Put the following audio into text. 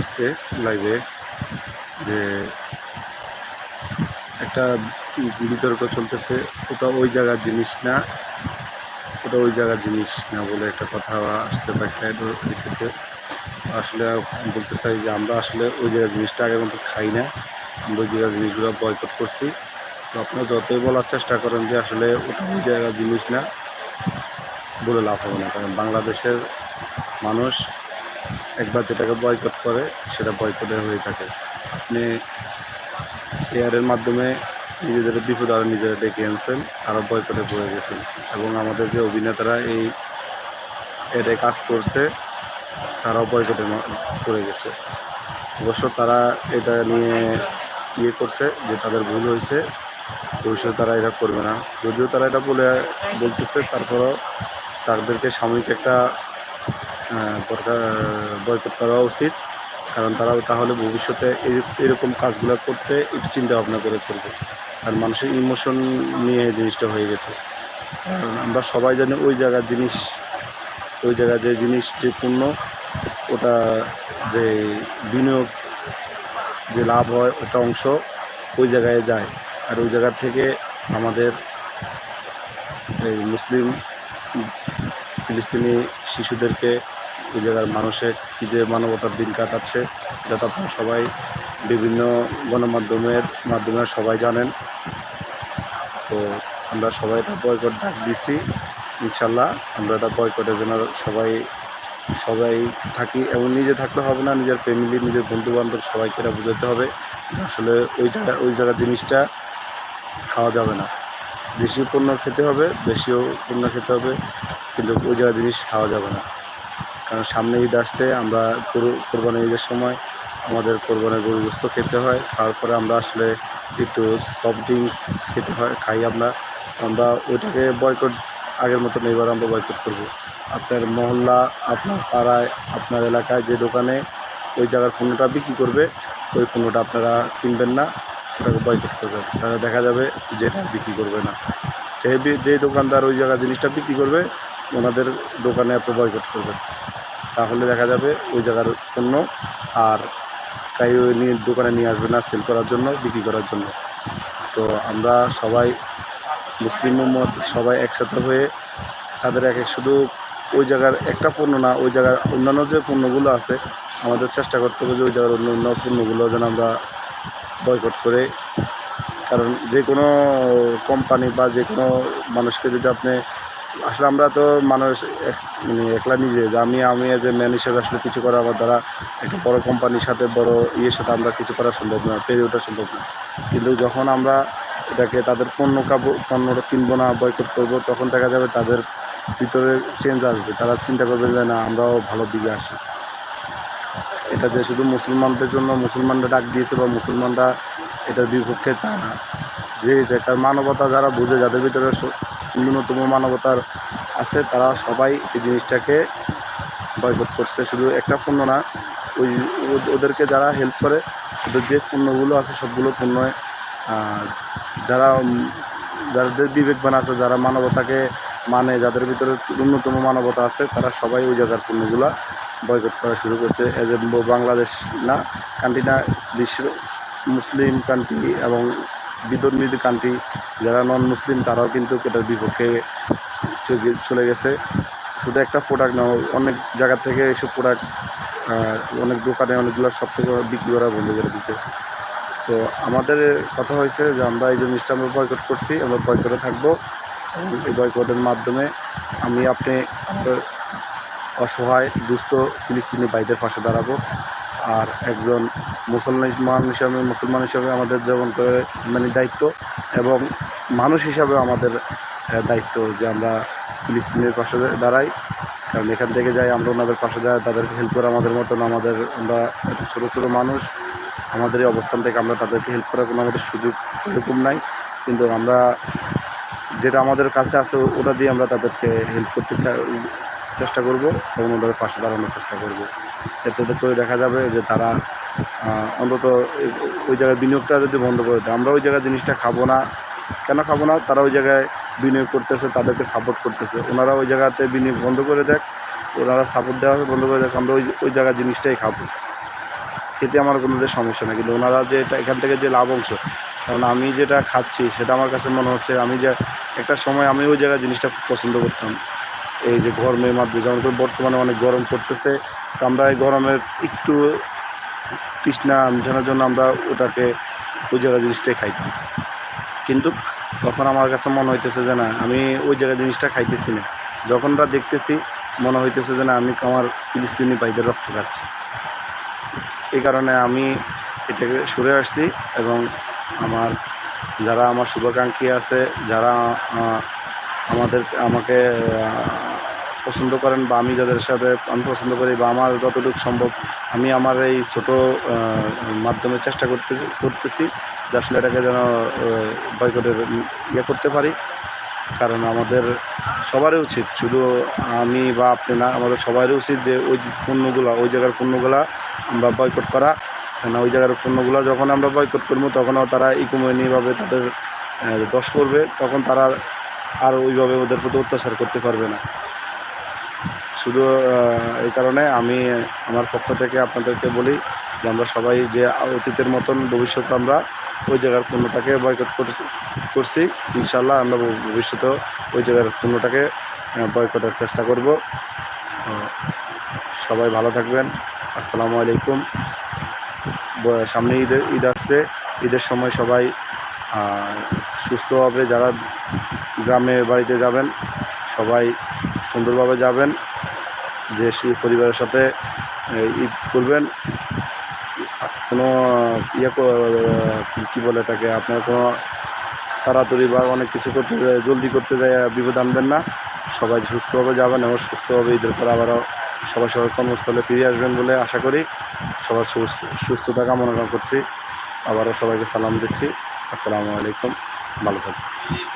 আজকে লাইভে যে একটা বিতর্ক চলতেছে, ওটা ওই জায়গার জিনিস না, ওটা ওই জায়গার জিনিস না বলে একটা কথা আসছে বা একটা আসলে বলতে চাই যে আমরা আসলে ওই জায়গার জিনিসটা আগের মতো খাই না। আমরা ওই জায়গার জিনিসগুলো বয়কট করছি। তো আপনারা যতই বলার চেষ্টা করেন যে আসলে ওটা ওই জায়গার জিনিস না, বলে লাভ হবে না। কারণ বাংলাদেশের মানুষ একবার যেটাকে বয়কট করে, সেটা বয়কটে হয়ে থাকে। আপনি এয়ারের মাধ্যমে নিজেদের বিপদ আরও নিজেরা ডেকে আনছেন আরও বয়কটে পড়ে গেছেন। এবং আমাদের যে অভিনেতারা এই এডে কাজ করছে, তারাও বয়কটে পড়ে গেছে। অবশ্য তারা এটা নিয়ে ইয়ে করছে যে তাদের ভুল হয়েছে, ভবিষ্যতে তারা এটা করবে না। যদিও তারা এটা বলে, বলতেছে, তারপরও তাদেরকে সাময়িক একটা বয়কট করা উচিত। কারণ তারা তাহলে ভবিষ্যতে এরকম কাজগুলো করতে একটু চিন্তা ভাবনা করে করবে। আর মানুষের ইমোশন নিয়ে জিনিসটা হয়ে গেছে। কারণ আমরা সবাই জানি ওই জায়গার জিনিস, ওই জায়গার যে জিনিস যে পণ্য, ওটা যে বিনিয়োগ যে লাভ হয়, ওটা অংশ ওই জায়গায় যায়। আর ওই জায়গার থেকে আমাদের এই মুসলিম, ফিলিস্তিনি শিশুদেরকে ওই জায়গার মানুষের কী যে মানবতার দিন কাটাচ্ছে, এটা তো আপনারা সবাই বিভিন্ন গণমাধ্যমের মাধ্যমে সবাই জানেন। তো আমরা সবাই এটা বয়কট ডাক দিছি, ইনশাল্লাহ আমরা এটা বয়কটের জন্য সবাই সবাই থাকি। এবং নিজে থাকলে হবে না, নিজের ফ্যামিলি নিজের বন্ধু বান্ধব সবাইকে এটা বোঝাতে হবে আসলে ওই জায়গা ওই জায়গার জিনিসটা খাওয়া যাবে না। দেশি পণ্য খেতে হবে, দেশীয় পণ্য খেতে হবে, কিন্তু ওই জায়গার জিনিস খাওয়া যাবে না। কারণ সামনে ঈদ আসছে, আমরা কোর- কোরবানি ঈদের সময় আমাদের কোরবানির গরু গোস্ত খেতে হয়। খাওয়ার পরে আমরা আসলে একটু সফট ড্রিঙ্কস খেতে হয়, খাই আমরা। আমরা ওইটাকে বয়কট আগের মতন এবার আমরা বয়কট করব। আপনার মহল্লা, আপনার পাড়ায়, আপনার এলাকায় যে দোকানে ওই জায়গার পণ্যটা বিক্রি করবে, ওই পণ্যটা আপনারা কিনবেন না, ওটাকে বয়কট করবেন। তাহলে দেখা যাবে যে এটা বিক্রি করবে না। যে যে দোকানদার ওই জায়গায় জিনিসটা বিক্রি করবে, ওনাদের দোকানে আপনি বয়কট করবেন। তাহলে দেখা যাবে ওই জায়গার পণ্য আর তাই ওই নিয়ে দোকানে নিয়ে আসবে না সেল করার জন্য, বিক্রি করার জন্য। তো আমরা সবাই মুসলিম উম্মত সবাই একসাথে হয়ে তাদের এক শুধু ওই জায়গার একটা পণ্য না, ওই জায়গার অন্যান্য যে পণ্যগুলো আছে, আমাদের চেষ্টা করতে হবে যে ওই জায়গার অন্য অন্য পণ্যগুলো যেন আমরা বয়কট করে, কারণ যে কোনো কোম্পানি বা যে কোনো মানুষকে যদি আপনি আসলে আমরা তো মানুষ মানে একলা নিজে, যে আমি আমি যে ম্যান হিসেবে আসলে কিছু করা আমার দ্বারা একটা বড় কোম্পানির সাথে বড় ইয়ের সাথে আমরা কিছু করা সম্ভব না, পেরে ওঠা সম্ভব না। কিন্তু যখন আমরা এটাকে তাদের পণ্য কাব পণ্যটা কিনবো না বয়কট করব, তখন দেখা যাবে তাদের ভিতরে চেঞ্জ আসবে। তারা চিন্তা করবে যে না, আমরাও ভালো দিকে আসি। এটা যে শুধু মুসলমানদের জন্য, মুসলমানরা ডাক দিয়েছে বা মুসলমানরা এটার বিপক্ষে তা না। যে যেটা মানবতা যারা বুঝে, যাদের ভিতরে ন্যূনতম মানবতার আছে, তারা সবাই এই জিনিসটাকে বয়কট করছে। শুধু একটা পণ্য না, ওই ওদেরকে যারা হেল্প করে, ওদের যে পণ্যগুলো আছে, সবগুলো পণ্য যারা যাদের বিবেকবান আছে, যারা মানবতাকে মানে যাদের ভিতরে ন্যূনতম মানবতা আছে, তারা সবাই ওই জায়গার পণ্যগুলো বয়কট করা শুরু করছে। এজ বাংলাদেশ না কান্ট্রি না বিশ্বের মুসলিম কান্ট্রি এবং বিদর্মিত কান্ট্রি যারা নন মুসলিম তারাও কিন্তু এটার বিপক্ষে চলে- গেছে। শুধু একটা প্রোডাক্ট না, অনেক জায়গা থেকে এসব প্রোডাক্ট অনেক দোকানে অনেকগুলো সব থেকে বিক্রি করা বন্ধ করে দিছে। তো আমাদের কথা হয়েছে যে আমরা এই জিনিসটা আমরা বয়কট করছি, আমরা বয়কটে থাকব। এই বয়কটের মাধ্যমে আমি আপনি অসহায়, দুস্থ ফিলিস্তিনি ভাইদের পাশে দাঁড়াবো। আর একজন মুসলমান হিসাবে মুসলমান হিসাবে আমাদের যেমন করে মানে দায়িত্ব এবং মানুষ হিসাবে আমাদের দায়িত্ব যে আমরা ফিলিস্তিনের পাশে দাঁড়াই। কারণ এখান থেকে যাই, আমরা ওনাদের পাশে যাই, তাদেরকে হেল্প করা আমাদের মতন আমাদের, আমরা ছোটো ছোটো মানুষ। আমাদের এই অবস্থান থেকে আমরা তাদেরকে হেল্প করার কোনো আমাদের সুযোগ এরকম নাই। কিন্তু আমরা যেটা আমাদের কাছে আছে, ওটা দিয়ে আমরা তাদেরকে হেল্প করতে চা- চেষ্টা করব এবং ওদের পাশে দাঁড়ানোর চেষ্টা করব। এতে করে দেখা যাবে যে তারা অন্তত ওই জায়গায় বিনিয়োগটা যদি বন্ধ করে দেয়, আমরা ওই জায়গায় জিনিসটা খাব না। কেন খাব না? তারা ওই জায়গায় বিনিয়োগ করতেছে, তাদেরকে সাপোর্ট করতেছে। ওনারা ওই জায়গাতে বিনিয়োগ বন্ধ করে দেখ, ওনারা সাপোর্ট দেওয়া বন্ধ করে দেখ, আমরা ওই ওই জায়গার জিনিসটাই খাব। খেতে আমার কোনো যে সমস্যা নেই, কিন্তু ওনারা যে এখান থেকে যে লাভ অংশ, কারণ আমি যেটা খাচ্ছি, সেটা আমার কাছে মনে হচ্ছে আমি যে একটা সময় আমি ওই জায়গায় জিনিসটা খুব পছন্দ করতাম। এই যে গরমের মাধ্যমে যেমন করে বর্তমানে অনেক গরম পড়তেছে, তো আমরা এই গরমের একটু তৃষ্ণা মিটানোর জন্য আমরা ওটাকে ওই জায়গায় জিনিসটাই খাইতাম কিন্তু তখন আমার কাছে মনে হইতেছে যে না, আমি ওই জায়গায় জিনিসটা খাইতেছি না। যখনটা দেখতেছি, মনে হইতেছে যে না, আমি আমার ফিলিস্তিনি ভাইদের রক্ত খাচ্ছি। এই কারণে আমি এটাকে সরে আসছি এবং আমার যারা আমার শুভাকাঙ্ক্ষী আছে, যারা আমাদের, আমাকে পছন্দ করেন বা আমি যাদের সাথে আমি পছন্দ করি বা আমার যতটুকু সম্ভব, আমি আমার এই ছোট মাধ্যমে চেষ্টা করতে, করতেছি যে আসলে এটাকে যেন বয়কটের ইয়ে করতে পারি। কারণ আমাদের সবারই উচিত, শুধু আমি বা আপনি না, আমাদের সবারই উচিত যে ওই পণ্যগুলো, ওই জায়গার পণ্যগুলো আমরা বয়কট করা। কেন ওই জায়গার পণ্যগুলো যখন আমরা বয়কট করব তখনও তারা ইকোমনিভাবে তাদের দোষ করবে, তখন তারা আর ওইভাবে ওদের প্রতি অত্যাচার করতে পারবে না। শুধু এই কারণে আমি আমার পক্ষ থেকে আপনাদেরকে বলি যে আমরা সবাই যে অতীতের মতন ভবিষ্যতে আমরা ওই জায়গার পণ্যটাকে বয়কট করছি ইনশাল্লাহ আমরা ভবিষ্যতে ওই জায়গার পণ্যটাকে বয়কটের চেষ্টা করব। সবাই ভালো থাকবেন। আসসালামু আলাইকুম। সামনে ঈদ ঈদ আসছে। ঈদের সময় সবাই সুস্থভাবে যারা গ্রামে বাড়িতে যাবেন, সবাই সুন্দরভাবে যাবেন। যে পরিবারের সাথে ঈদ করবেন, কোনো ইয়ে কী বলে এটাকে, আপনার কোনো তাড়াতাড়ি বা অনেক কিছু করতে জলদি করতে যায়, বিপদ আনবেন না। সবাই সুস্থভাবে যাবেন এবং সুস্থভাবে ঈদের পর আবারও সবাই সবাই কর্মস্থলে ফিরে আসবেন বলে আশা করি। সবার সুস্থ, সুস্থতা কামনা করছি। আবারও সবাইকে সালাম দিচ্ছি। আসসালামু আলাইকুম। ভালো থাকবেন